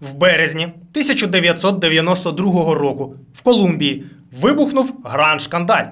В березні 1992 року в Колумбії вибухнув гранд-шкандаль.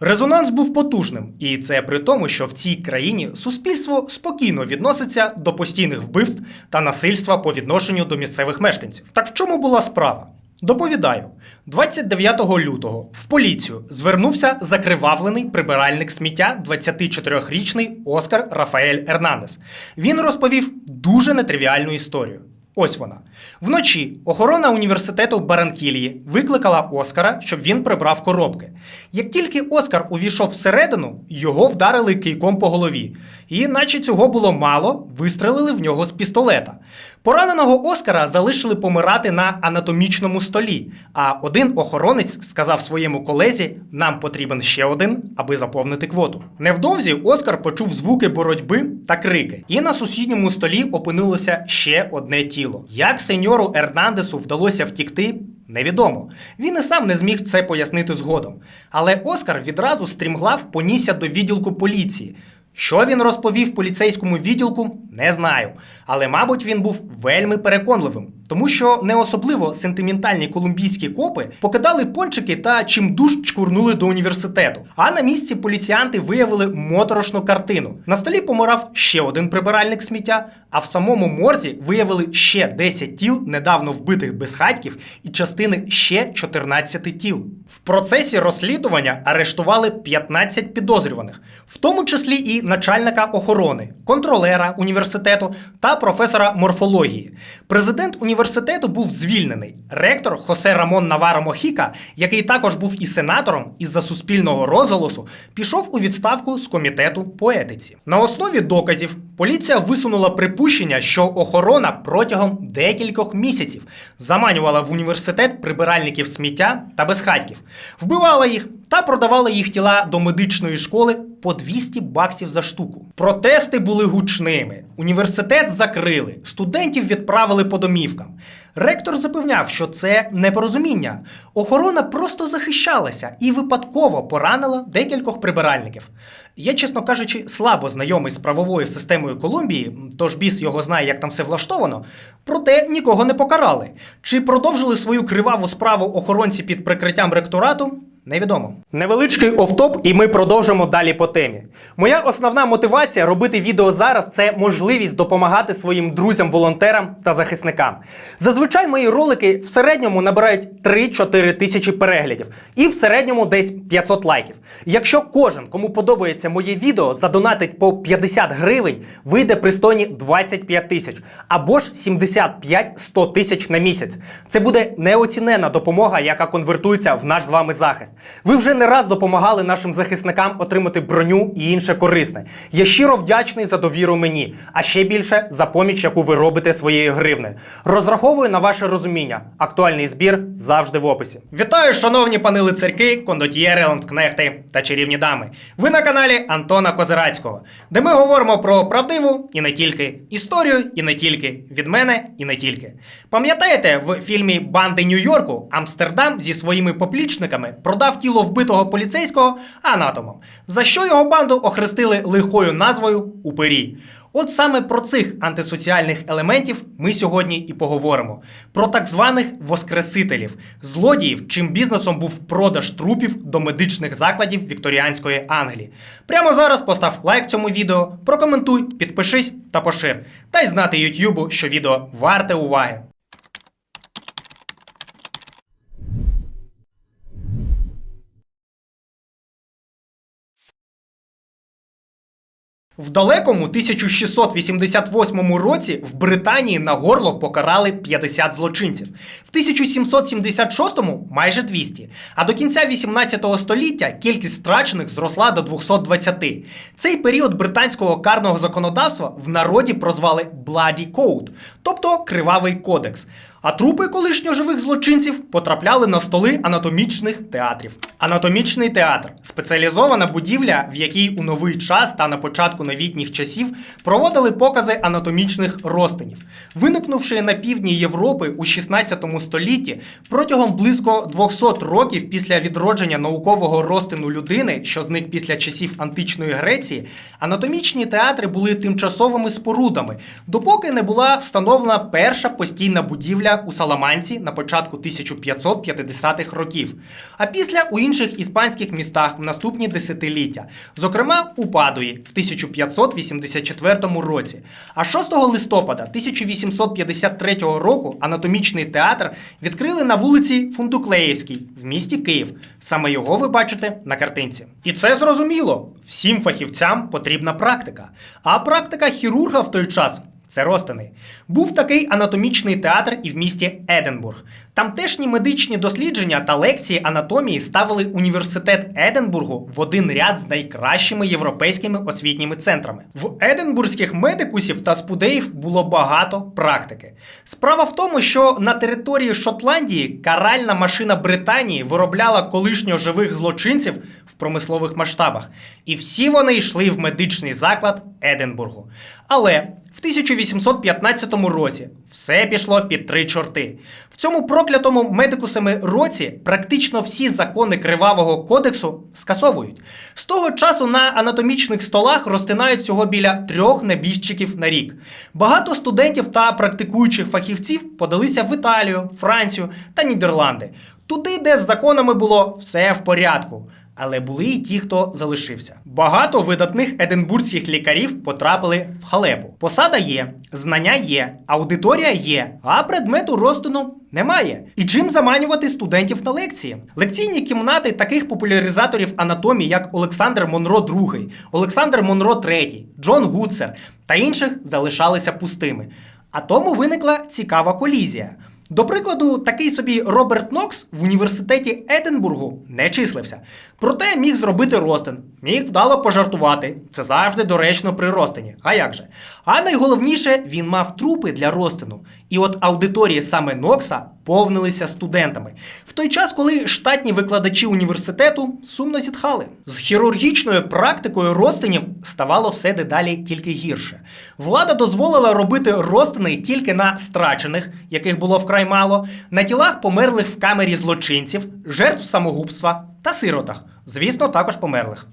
Резонанс був потужним, і це при тому, що в цій країні суспільство спокійно відноситься до постійних вбивств та насильства по відношенню до місцевих мешканців. Так в чому була справа? Доповідаю, 29 лютого в поліцію звернувся закривавлений прибиральник сміття 24-річний Оскар Рафаель Ернандес. Він розповів дуже нетривіальну історію. Ось вона. Вночі охорона університету Баранкілії викликала Оскара, щоб він прибрав коробки. Як тільки Оскар увійшов всередину, його вдарили кийком по голові. І, наче цього було мало, вистрелили в нього з пістолета. Пораненого Оскара залишили помирати на анатомічному столі. А один охоронець сказав своєму колезі: нам потрібен ще один, аби заповнити квоту. Невдовзі Оскар почув звуки боротьби та крики, і на сусідньому столі опинилося ще одне тіло. Як сеньору Ернандесу вдалося втікти, невідомо. Він і сам не зміг це пояснити згодом. Але Оскар відразу стрімглав понісся до відділку поліції. Що він розповів поліцейському відділку, не знаю. Але, мабуть, він був вельми переконливим, тому що не особливо сентиментальні колумбійські копи покидали пончики та чимдуж чкурнули до університету. А на місці поліціянти виявили моторошну картину. На столі помирав ще один прибиральник сміття, а в самому морзі виявили ще 10 тіл недавно вбитих безхатьків і частини ще 14 тіл. В процесі розслідування арештували 15 підозрюваних, в тому числі і начальника охорони, контролера університету та професора морфології. Президент університету був звільнений. Ректор Хосе Рамон Наваро Мохіка, який також був і сенатором із-за суспільного розголосу, пішов у відставку з комітету по етиці. На основі доказів поліція висунула припущення, що охорона протягом декількох місяців заманювала в університет прибиральників сміття та безхатьків, вбивала їх та продавала їх тіла до медичної школи по 200 баксів за штуку. Протести були гучними. Університет закрили, студентів відправили по домівкам. Ректор запевняв, що це непорозуміння. Охорона просто захищалася і випадково поранила декількох прибиральників. Я, чесно кажучи, слабо знайомий з правовою системою Колумбії, тож біс його знає, як там все влаштовано. Проте нікого не покарали. Чи продовжили свою криваву справу охоронці під прикриттям ректорату? Невідомо. Невеличкий офтоп, і ми продовжимо далі по темі. Моя основна мотивація робити відео зараз це можливість допомагати своїм друзям-волонтерам та захисникам. Зазвичай мої ролики в середньому набирають 3-4 тисячі переглядів і в середньому десь 500 лайків. Якщо кожен, кому подобається моє відео, задонатить по 50 гривень, вийде пристойні 25 тисяч або ж 75-100 тисяч на місяць. Це буде неоцінена допомога, яка конвертується в наш з вами захист. Ви вже не раз допомагали нашим захисникам отримати броню і інше корисне. Я щиро вдячний за довіру мені, а ще більше за поміч, яку ви робите своєю гривнею. Розраховую на ваше розуміння. Актуальний збір завжди в описі. Вітаю, шановні пани лицарки, кондотьєри, ландкнехти та чарівні дами. Ви на каналі Антона Козирацького, де ми говоримо про правдиву і не тільки історію, і не тільки від мене, і не тільки. Пам'ятаєте, в фільмі Банди Нью-Йорку Амстердам зі своїми поплічниками продав тіло вбитого поліцейського анатомом, за що його банду охрестили лихою назвою Упері. От саме про цих антисоціальних елементів ми сьогодні і поговоримо: про так званих воскресителів, злодіїв, чим бізнесом був продаж трупів до медичних закладів Вікторіанської Англії. Прямо зараз постав лайк цьому відео, прокоментуй, підпишись та пошир. Дай знати Ютубу, що відео варте уваги. В далекому 1688 році в Британії на горло покарали 50 злочинців, в 1776-му майже 200. А до кінця 18 століття кількість страчених зросла до 220. Цей період британського карного законодавства в народі прозвали Bloody Code, тобто Кривавий кодекс. А трупи колишньо живих злочинців потрапляли на столи анатомічних театрів. Анатомічний театр спеціалізована будівля, в якій у новий час та на початку новітніх часів проводили покази анатомічних розтинів. Виникнувши на півдні Європи у 16 столітті, протягом близько 200 років після відродження наукового розтину людини, що зник після часів античної Греції, анатомічні театри були тимчасовими спорудами, допоки не була встановлена перша постійна будівля у Саламанці на початку 1550-х років, а після у інших іспанських містах в наступні десятиліття, зокрема у Падуї в 1584 році. А 6 листопада 1853 року анатомічний театр відкрили на вулиці Фундуклеївській в місті Київ. Саме його ви бачите на картинці. І це зрозуміло. Всім фахівцям потрібна практика. А практика хірурга в той час. Це розтини. Був такий анатомічний театр і в місті Единбург. Тамтешні медичні дослідження та лекції анатомії ставили університет Единбургу в один ряд з найкращими європейськими освітніми центрами. В единбурзьких медикусів та спудеїв було багато практики. Справа в тому, що на території Шотландії каральна машина Британії виробляла колишньо живих злочинців в промислових масштабах, і всі вони йшли в медичний заклад Единбургу. Але в 1815 році все пішло під три чорти. В цьому проклятому медикусами році практично всі закони кривавого кодексу скасовують. З того часу на анатомічних столах розтинають всього біля трьох небіжчиків на рік. Багато студентів та практикуючих фахівців подалися в Італію, Францію та Нідерланди, туди, де з законами було все в порядку. Але були і ті, хто залишився. Багато видатних единбурзьких лікарів потрапили в халепу. Посада є, знання є, аудиторія є, а предмету розтину немає. І чим заманювати студентів на лекції? Лекційні кімнати таких популяризаторів анатомії, як Олександр Монро II, Олександр Монро III, Джон Гуцер та інших залишалися пустими. А тому виникла цікава колізія. До прикладу, такий собі Роберт Нокс в університеті Единбургу не числився. Проте міг зробити ростин, міг вдало пожартувати. Це завжди доречно при ростині. А як же? А найголовніше, він мав трупи для розтину. І от аудиторії саме Нокса повнилися студентами. В той час, коли штатні викладачі університету сумно зітхали. З хірургічною практикою розтинів ставало все дедалі тільки гірше. Влада дозволила робити розтини тільки на страчених, яких було вкрай мало, на тілах померлих в камері злочинців, жертв самогубства та сиротах, звісно, також померлих.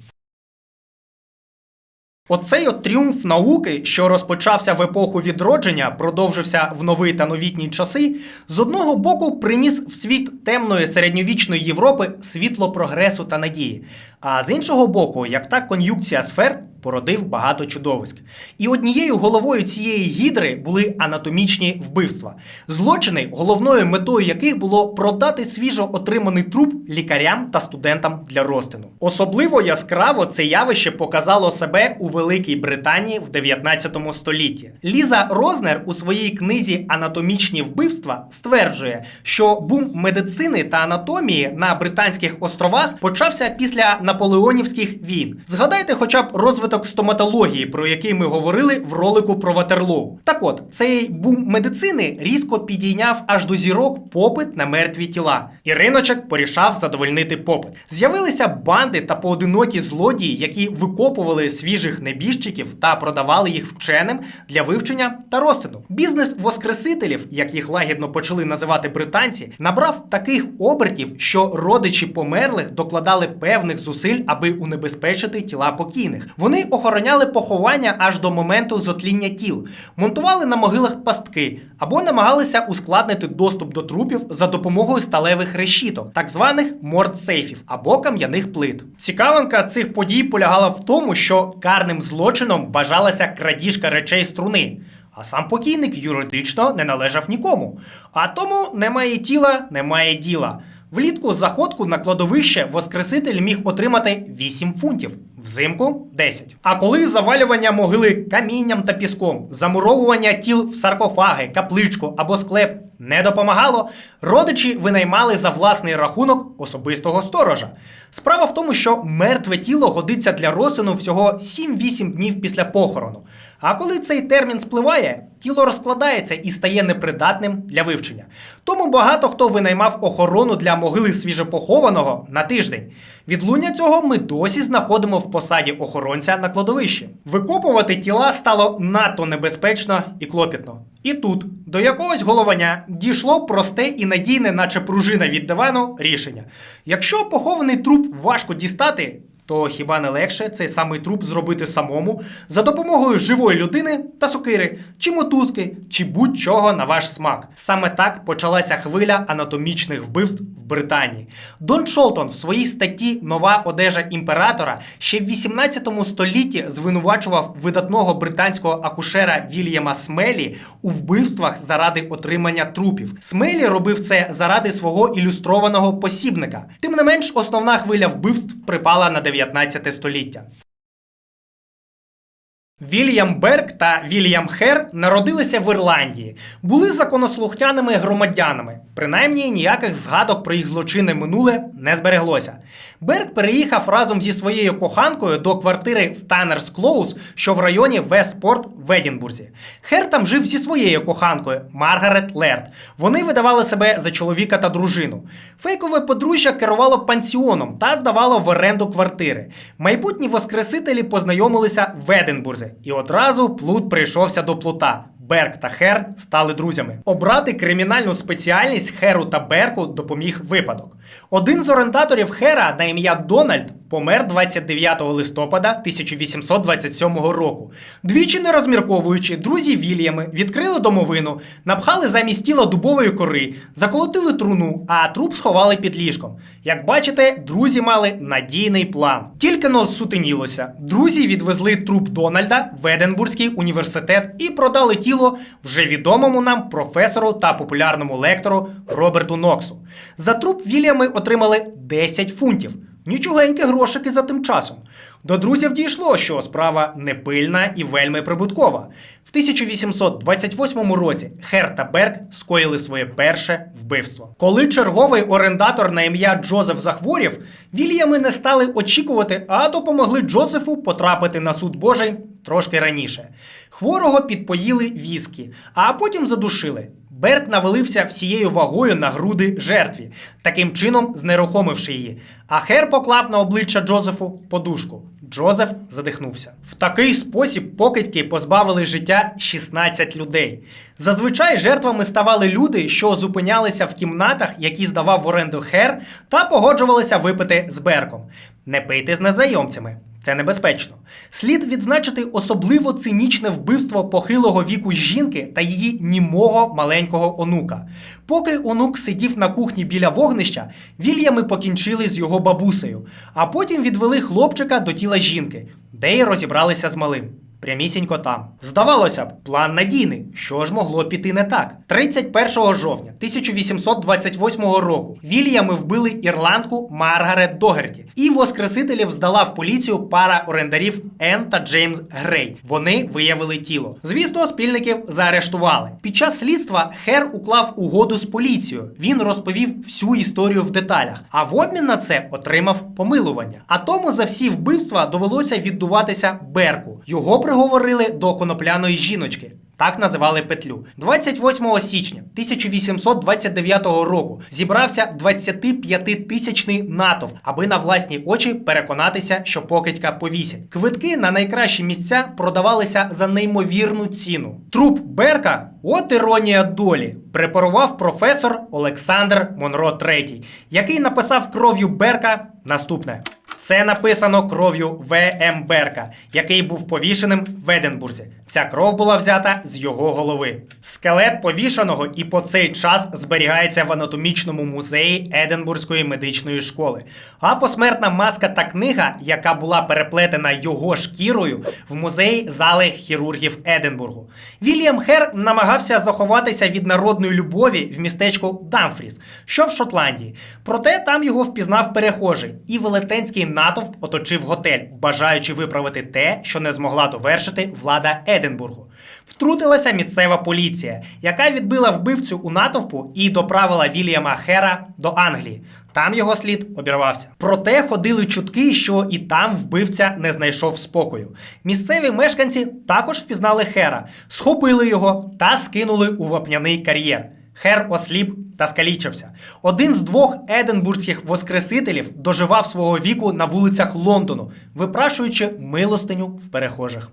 Оцей от тріумф науки, що розпочався в епоху відродження, продовжився в нові та новітні часи, з одного боку приніс в світ темної середньовічної Європи світло прогресу та надії. А з іншого боку, як та кон'юкція сфер породив багато чудовиськ. І однією головою цієї гідри були анатомічні вбивства, злочини, головною метою яких було продати свіжо отриманий труп лікарям та студентам для розтину. Особливо яскраво це явище показало себе у Великій Британії в 19 столітті. Ліза Рознер у своїй книзі Анатомічні вбивства стверджує, що бум медицини та анатомії на Британських островах почався після наполеонівських війн. Згадайте, хоча б розвиток стоматології, про який ми говорили в ролику про Ватерлоу. Так от, цей бум медицини різко підійняв аж до зірок попит на мертві тіла. І риночок порішав задовольнити попит. З'явилися банди та поодинокі злодії, які викопували свіжих небіжчиків та продавали їх вченим для вивчення та розтину. Бізнес воскресителів, як їх лагідно почали називати британці, набрав таких обертів, що родичі померлих докладали певних зусиль, аби унебезпечити тіла покійних. Вони охороняли поховання аж до моменту зотління тіл, монтували на могилах пастки або намагалися ускладнити доступ до трупів за допомогою сталевих решіток, так званих мордсейфів або кам'яних плит. Цікавинка цих подій полягала в тому, що карним злочином вважалася крадіжка речей струни. А сам покійник юридично не належав нікому. А тому немає тіла, немає діла. Влітку заходку на кладовище Воскреситель міг отримати 8 фунтів, взимку 10. А коли завалювання могили камінням та піском, замуровування тіл в саркофаги, капличку або склеп не допомагало, родичі винаймали за власний рахунок особистого сторожа. Справа в тому, що мертве тіло годиться для розсину всього 7-8 днів після похорону. А коли цей термін спливає, тіло розкладається і стає непридатним для вивчення. Тому багато хто винаймав охорону для могили свіжопохованого на тиждень. Відлуння цього ми досі знаходимо в посаді охоронця на кладовищі. Викопувати тіла стало надто небезпечно і клопітно. І тут до якогось головання дійшло просте і надійне, наче пружина від дивану, рішення. Якщо похований труп важко дістати, то хіба не легше цей самий труп зробити самому за допомогою живої людини та сокири, чи мотузки, чи будь-чого на ваш смак? Саме так почалася хвиля анатомічних вбивств в Британії. Дон Шолтон в своїй статті Нова одежа імператора ще в 18 столітті звинувачував видатного британського акушера Вільяма Смелі у вбивствах заради отримання трупів. Смелі робив це заради свого ілюстрованого посібника. Тим не менш, основна хвиля вбивств припала на 19 століття. Вільям Берг та Вільям Хер народилися в Ірландії, були законослухняними громадянами. Принаймні ніяких згадок про їх злочинне минуле не збереглося. Берг переїхав разом зі своєю коханкою до квартири в Танерс Клоуз, що в районі Вестпорт в Едінбурзі. Хер там жив зі своєю коханкою Маргарет Лерд. Вони видавали себе за чоловіка та дружину. Фейкове подружжя керувало пансіоном та здавало в оренду квартири. Майбутні воскресителі познайомилися в Единбурзі, і одразу плут прийшовся до плута. Берг та Хер стали друзями. Обрати кримінальну спеціальність Херу та Берку допоміг випадок. Один з орендаторів Хера на ім'я Дональд помер 29 листопада 1827 року. Двічі не розмірковуючи, друзі Вільями відкрили домовину, напхали замість тіла дубової кори, заколотили труну, а труп сховали під ліжком. Як бачите, друзі мали надійний план. Тільки но зсутенілося. Друзі відвезли труп Дональда в Единбурзький університет і продали тіло вже відомому нам професору та популярному лектору Роберту Ноксу. За труп Вільями отримали 10 фунтів. Нічогенькі грошики за тим часом. До друзів дійшло, що справа непильна і вельми прибуткова. В 1828 році Хер та Берг скоїли своє перше вбивство. Коли черговий орендатор на ім'я Джозеф захворів, Вільями не стали очікувати, а допомогли Джозефу потрапити на суд Божий трошки раніше. Хворого підпоїли віскі, а потім задушили. Берт навалився всією вагою на груди жертві, таким чином знерухомивши її. А Хер поклав на обличчя Джозефу подушку. Джозеф задихнувся. В такий спосіб покидьки позбавили життя 16 людей. Зазвичай жертвами ставали люди, що зупинялися в кімнатах, які здавав в оренду Хер, та погоджувалися випити з Берком. Не пийте з незнайомцями. Це небезпечно. Слід відзначити особливо цинічне вбивство похилого віку жінки та її німого маленького онука. Поки онук сидів на кухні біля вогнища, Вільями покінчили з його бабусею, а потім відвели хлопчика до тіла жінки, де й розібралися з малим. Прямісінько там. Здавалося б, план надійний. Що ж могло піти не так? 31 жовтня 1828 року Вільями вбили ірландку Маргарет Догерті, і воскресителів здала в поліцію пара орендарів Енн та Джеймс Грей. Вони виявили тіло. Звісно, спільників заарештували. Під час слідства Хер уклав угоду з поліцією. Він розповів всю історію в деталях, а в обмін на це отримав помилування. А тому за всі вбивства довелося віддуватися Берку. Його приговорили до конопляної жіночки. Так називали петлю. 28 січня 1829 року зібрався 25-тисячний натовп, аби на власні очі переконатися, що покидька повісять. Квитки на найкращі місця продавалися за неймовірну ціну. Труп Берка, от іронія долі, препарував професор Олександр Монро III, який написав кров'ю Берка наступне. Це написано кров'ю В.М. Берка, який був повішеним в Единбурзі. Ця кров була взята з його голови. Скелет повішаного і по цей час зберігається в анатомічному музеї Единбурзької медичної школи. А посмертна маска та книга, яка була переплетена його шкірою, в музеї зали хірургів Единбургу. Вільям Хер намагався заховатися від народної любові в містечку Дамфріс, що в Шотландії. Проте там його впізнав перехожий, і велетенський натовп оточив готель, бажаючи виправити те, що не змогла довершити влада Единбургу. втрутилася місцева поліція, яка відбила вбивцю у натовпу і доправила Вільяма Хера до Англії. Там його слід обірвався. Проте ходили чутки, що і там вбивця не знайшов спокою. Місцеві мешканці також впізнали Хера, схопили його та скинули у вапняний кар'єр. Хер осліп та скалічився. Один з двох единбурзьких воскресителів доживав свого віку на вулицях Лондону, випрашуючи милостиню в перехожих.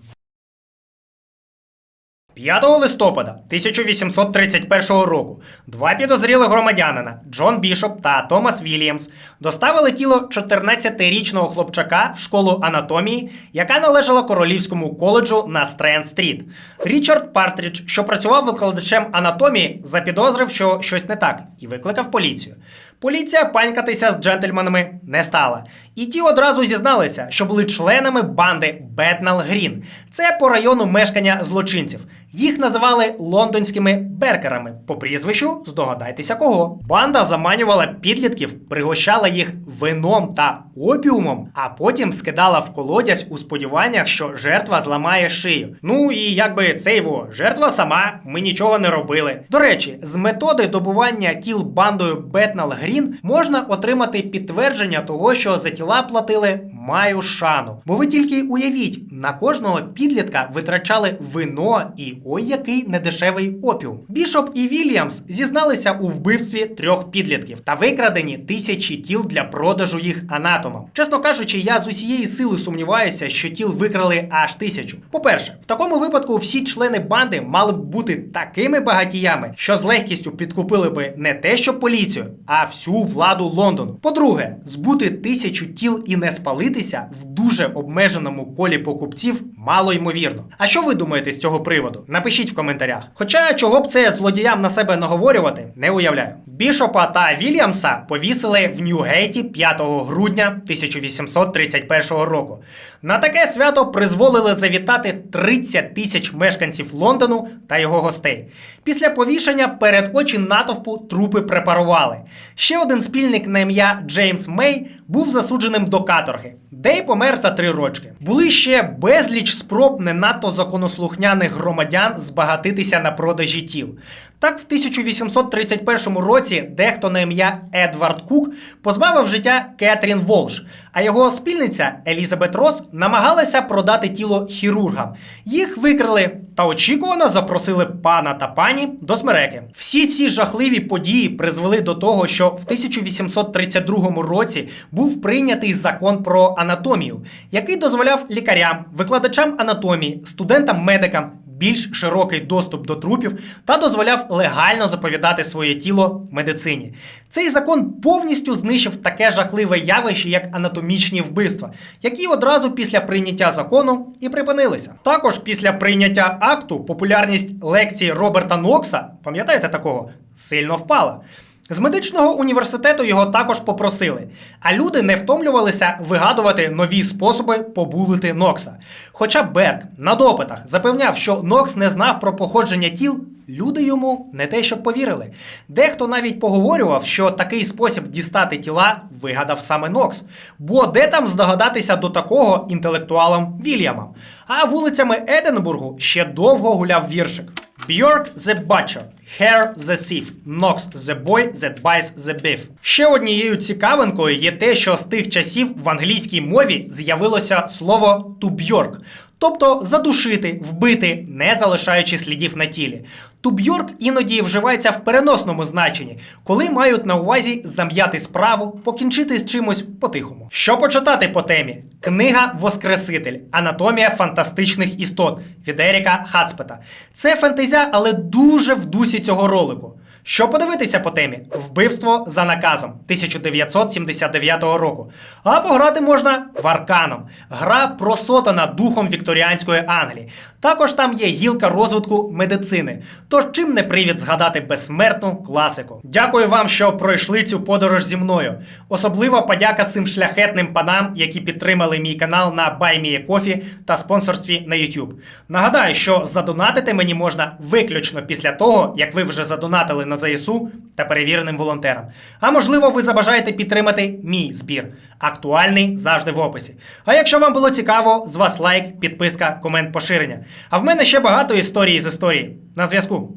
5 листопада 1831 року два підозрілих громадянина Джон Бішоп та Томас Вільямс доставили тіло 14-річного хлопчака в школу анатомії, яка належала Королівському коледжу на Стренд-стріт. Річард Партрідж, що працював викладачем анатомії, запідозрив, що щось не так, і викликав поліцію. Поліція панькатися з джентльменами не стала. І ті одразу зізналися, що були членами банди Бетнал Грін. Це по району мешкання злочинців. Їх називали лондонськими беркерами. По прізвищу здогадайтеся кого. Банда заманювала підлітків, пригощала їх вином та опіумом, а потім скидала в колодязь у сподіваннях, що жертва зламає шию. Ну і якби це його жертва сама, ми нічого не робили. До речі, з методи добування тіл бандою Бетнал Грін можна отримати підтвердження того, що за тіла платили маю шану. Бо ви тільки уявіть, на кожного підлітка витрачали вино і ой який недешевий опіум. Бішоп і Вільямс зізналися у вбивстві трьох підлітків та викрадені тисячі тіл для продажу їх анатомам. Чесно кажучи, я з усієї сили сумніваюся, що тіл викрали аж тисячу. По-перше, в такому випадку всі члени банди мали б бути такими багатіями, що з легкістю підкупили би не те, що поліцію, а всю владу Лондону. По-друге, збути тисячу тіл і не спалитися в дуже обмеженому колі покупців мало ймовірно. А що ви думаєте з цього приводу? Напишіть в коментарях. Хоча чого б це злодіям на себе наговорювати, не уявляю. Бішопа та Вільямса повісили в Ньюгейті 5 грудня 1831 року. На таке свято призволили завітати 30 тисяч мешканців Лондону та його гостей. Після повішення перед очі натовпу трупи препарували. Ще один спільник на ім'я Джеймс Мей був засудженим до каторги, де й помер за три рочки. Були ще безліч спроб не надто законослухняних громадян збагатитися на продажі тіл. Так, в 1831 році дехто на ім'я Едвард Кук позбавив життя Кетрін Волш, а його спільниця Елізабет Рос намагалася продати тіло хірургам. Їх викрили та очікувано запросили пана та пані до смереки. Всі ці жахливі події призвели до того, що в 1832 році був прийнятий закон про анатомію, який дозволяв лікарям, викладачам анатомії, студентам-медикам більш широкий доступ до трупів та дозволяв легально заповідати своє тіло медицині. Цей закон повністю знищив таке жахливе явище, як анатомічні вбивства, які одразу після прийняття закону і припинилися. Також після прийняття акту популярність лекції Роберта Нокса, пам'ятаєте такого, сильно впала. З медичного університету його також попросили, а люди не втомлювалися вигадувати нові способи побулити Нокса. Хоча Берг на допитах запевняв, що Нокс не знав про походження тіл, люди йому не те, щоб повірили. Дехто навіть поговорював, що такий спосіб дістати тіла вигадав саме Нокс. Бо де там здогадатися до такого інтелектуалам Вільямам? А вулицями Единбургу ще довго гуляв віршик. Björk the Butcher, Hair the Thief, Nox the Boy that buys the beef. Ще однією цікавинкою є те, що з тих часів в англійській мові з'явилося слово to bjork, тобто задушити, вбити, не залишаючи слідів на тілі. Bjork іноді вживається в переносному значенні, коли мають на увазі зам'яти справу, покінчити з чимось по-тихому. Що почитати по темі? Книга Воскреситель. Анатомія фантастичних істот від Еріка Хацпета. Це фентезя, але дуже в дусі цього ролику. Що подивитися по темі? Вбивство за наказом 1979 року. А пограти можна в Арканом. Гра просотана духом вікторіанської Англії. Також там є гілка розвитку медицини. Тож чим не привід згадати безсмертну класику. Дякую вам, що пройшли цю подорож зі мною. Особлива подяка цим шляхетним панам, які підтримали мій канал на BuyMeACoffee та спонсорстві на YouTube. Нагадаю, що задонатити мені можна виключно після того, як ви вже задонатили на ЗСУ та перевіреним волонтерам. А можливо, ви забажаєте підтримати мій збір. Актуальний завжди в описі. А якщо вам було цікаво, з вас лайк, підписка, комент, поширення. А в мене ще багато історій з історії. На зв'язку.